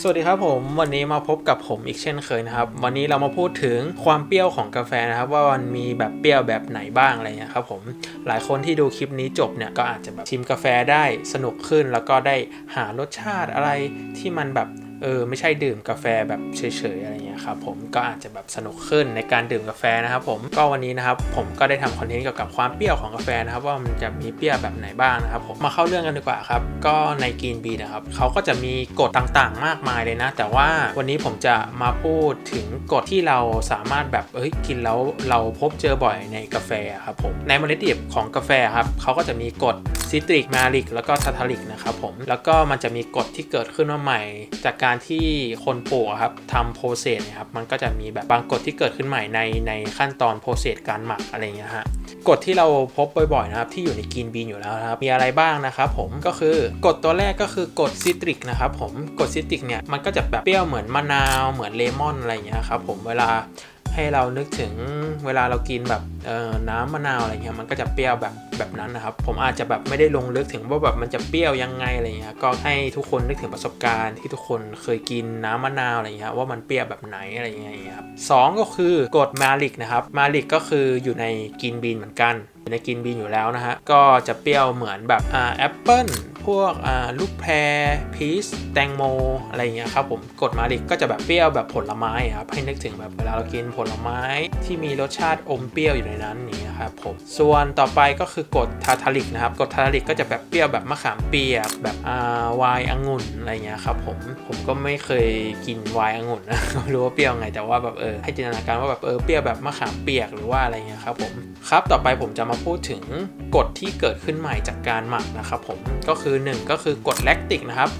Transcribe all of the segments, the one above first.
สวัสดีครับผมวันนี้มาพบกับผมอีกเช่นเคยนะครับ วันนี้เรามาพูดถึงความเปรี้ยวของกาแฟนะครับ ว่ามันมีแบบเปรี้ยวแบบไหนบ้างอะไรเงี้ยครับผมหลายคนที่ดูคลิปนี้จบเนี่ยก็อาจจะแบบชิมกาแฟได้สนุกขึ้น แล้วก็ได้หารสชาติอะไรที่มันแบบ เออไม่ใช่ดื่มกาแฟแบบเฉยๆอะไรเงี้ยครับผมก็อาจจะแบบสนุกขึ้นในการดื่มกาแฟนะครับผมก็วันนี้นะครับผมก็ได้ทำคอนเทนต์เกี่ยวกับความเปรี้ยวของกาแฟนะครับว่ามันจะมีเปรี้ยวแบบไหนบ้างนะครับผมมาเข้าเรื่องกันดีกว่าครับก็ในกีนบีนะครับเขาก็จะมีกฎต่างๆ มากมายเลยนะ แต่ว่าวันนี้ผมจะมาพูดถึงกฎที่เราสามารถแบบเอ้ยกินแล้วเราพบเจอบ่อยในกาแฟครับผมในเมล็ดดิบของกาแฟครับเขาก็จะมีกฎซิตริกมาลิกแล้วก็ทาทาลิกนะครับผมแล้วก็มันจะมีกฎที่เกิดขึ้นมาใหม่จากการที่คนปลูกครับทำโปรเซสเนี่ยครับมันก็จะมีแบบบางกฎที่เกิดขึ้นใหม่ในในขั้นตอนโปรเซสการหมักอะไรเงี้ยฮะกฎที่เราพบบ่อยๆนะครับที่อยู่ในกินบีนอยู่แล้วนะครับมีอะไรบ้างนะครับผมก็คือกฎตัวแรกก็คือกฎซิตริกนะครับผมกฎซิตริกเนี่ยมันก็จะแบบเปรี้ยวเหมือนมะนาวเหมือนเลมอนอะไรเงี้ยครับผมเวลา ให้เรานึกถึงเวลาเรากินแบบน้ำมะนาวอะไรเงี้ยมันก็จะเปรี้ยวแบบแบบนั้นนะครับ ผมอาจจะแบบไม่ได้ลงลึกถึงว่าแบบมันจะเปรี้ยวยังไงอะไรเงี้ยก็ให้ทุกคนนึกถึงประสบการณ์ที่ทุกคนเคยกินน้ำมะนาวอะไรเงี้ยว่ามันเปรี้ยวแบบไหนอะไรเงี้ยครับสองก็คือกฎมาลิกนะครับมาลิกก็คืออยู่ในกินบีนเหมือนกันอยู่ในกินบีนอยู่แล้วนะฮะก็จะเปรี้ยวเหมือนแบบแอปเปิ้ล พวกลูกแพรพีชแตงโม อะไรเงี้ยครับผมกฎมาลิกก็จะแบบเปรี้ยวแบบผลไม้ครับให้นึกถึงแบบเวลาเรากินผลไม้ที่มีรสชาติอมเปรี้ยวอยู่ในนั้นนี้ยครับผมส่วนต่อไปก็คือกฎทาทาลิกนะครับกฎทาทาลิกก็จะแบบเปรี้ยวแบบมะขามเปียกแบบอ่าไวน์องุ่นอะไรเงี้ยครับผมผมก็ไม่เคยกินไวน์องุ่นนะไม่รู้ว่าเปรี้ยวไงแต่ว่าแบบเออให้จินตนาการว่าแบบเออเปรี้ยวแบบมะขามเปียกหรือว่าอะไรเงี้ยครับผมครับต่อไปผมจะมาพูดถึงกฎที่เกิดขึ้นใหม่จากการหมักนะครับผมก็คือหนึ่งก็คือกดแลคติกนะครับ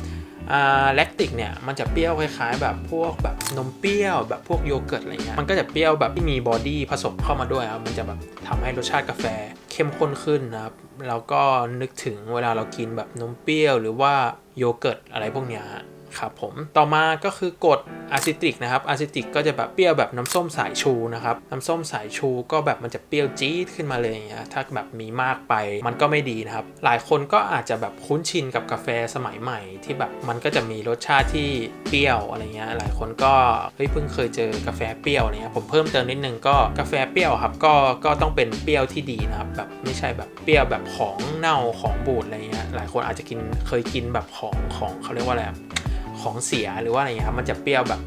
แลคติกเนี่ยมันจะเปรี้ยวคล้ายๆ แบบพวกแบบนมเปรี้ยวแบบพวกโยเกิร์ตอะไรเงี้ยมันก็จะเปรี้ยวแบบที่มีบอดี้ผสมเข้ามาด้วยครับมันจะแบบทำให้รสชาติกาแฟเข้มข้นขึ้นนะครับแล้วก็นึกถึงเวลาเรากินแบบนมเปรี้ยวหรือว่าโยเกิร์ตอะไรพวกเนี้ยฮะ ครับผมต่อมาก็คือกดอะซิตริกนะครับอะซิตริกก็จะแบบเปรี้ยวแบบน้ำส้มสายชูนะครับน้ำส้มสายชูก็แบบมันจะเปรี้ยวจี๊ดขึ้นมาเลยอย่างเงี้ยถ้าแบบมีมากไปมันก็ไม่ดีนะครับ หลายคนก็อาจจะแบบคุ้นชินกับกาแฟสมัยใหม่ ที่แบบมันก็จะมีรสชาติที่เปรี้ยวอะไรเงี้ยหลายคนก็เฮ้ยเพิ่งเคยเจอกาแฟเปรี้ยวอะไรเงี้ยผมเพิ่มเติมนิดนึงก็กาแฟเปรี้ยวครับก็ก็ต้องเป็นเปรี้ยวที่ดีนะครับแบบไม่ใช่แบบเปรี้ยวแบบของเน่าของบูดอะไรเงี้ยหลายคนอาจจะกินเคยกินแบบของของเขาเรียกว่าอะไร ของเสียหรือว่าอะไรเงี้ยครับมันจะเปรี้ยวแบบ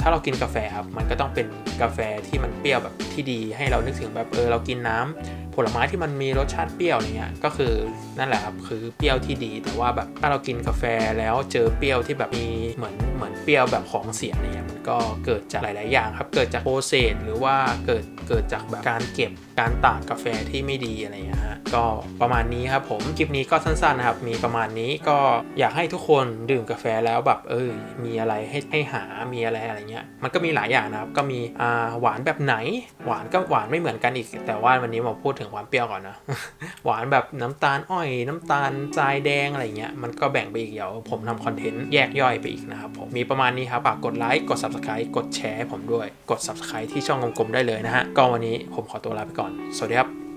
ถ้าเรากินกาแฟครับมันก็ต้องเป็นกาแฟที่มันเปรี้ยวแบบที่ดีให้เรานึกถึงแบบเออเรากินน้ำ ผลไม้ที่มันมีรสชาติเปรี้ยวอะไรเงี้ยก็คือนั่นแหละครับคือเปรี้ยวที่ดี แต่ว่าแบบถ้าเรากินกาแฟแล้วเจอเปรี้ยวที่แบบมีเหมือนเหมือนเปรี้ยวแบบของเสียอะไรเงี้ยมันก็เกิดจากหลาย ๆ อย่างครับ เกิดจากโปรเซสหรือว่าเกิดเกิดจากแบบการเก็บการตากกาแฟที่ไม่ดีอะไรเงี้ยฮะก็ประมาณนี้ครับผมคลิปนี้ก็สั้น ๆ นะครับ มีประมาณนี้ก็อยากให้ทุกคนดื่มกาแฟแล้วแบบเออมีอะไรให้ให้หามีอะไรอะไรเงี้ยมันก็มีหลายอย่างนะครับก็มีอ่าหวานแบบไหน หวานก็หวานไม่เหมือนกันอีก แต่ว่าวันนี้มาพูดถึงหวานเปรี้ยวก่อนนะ หวานแบบน้ำตาลอ้อย น้ำตาลทรายแดงอะไรเงี้ยมันก็แบ่งไปอีกเดี๋ยวผมทำคอนเทนต์แยกย่อยไปอีกนะครับผมมีประมาณนี้ครับฝากกดไลค์กด subscribe กดแชร์ผมด้วยกด subscribe ที่ช่องกลมๆได้เลยนะฮะก็วันนี้ผมขอตัวลาไปก่อน สวัสดีครับ